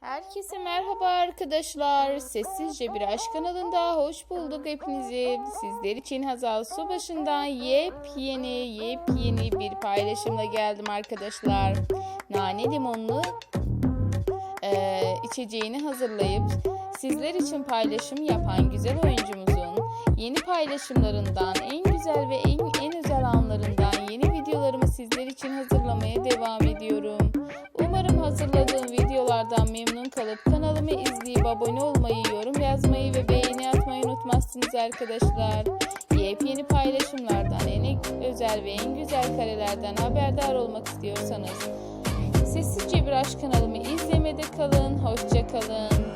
Herkese merhaba arkadaşlar. Sessizce bir aşk kanalında hoş bulduk hepinizi. Sizler için Hazal Subaşı'ndan yepyeni yepyeni bir paylaşımla geldim arkadaşlar. Nane limonlu eee, içeceğini hazırlayıp sizler için paylaşım yapan güzel oyuncumuzun yeni paylaşımlarından en güzel ve en, en özel anlarından yeni videolarımı sizler için hazırlamaya devam ediyorum. Umarım hazırladığım videolardan memnun kalıp kanalımı izleyip abone olmayı, yorum yazmayı ve beğeni atmayı unutmazsınız arkadaşlar. Yepyeni paylaşımlardan, en özel ve en güzel karelerden haberdar olmak istiyorsanız Sessizce bir aşk kanalımı izlemede kalın. Hoşça kalın.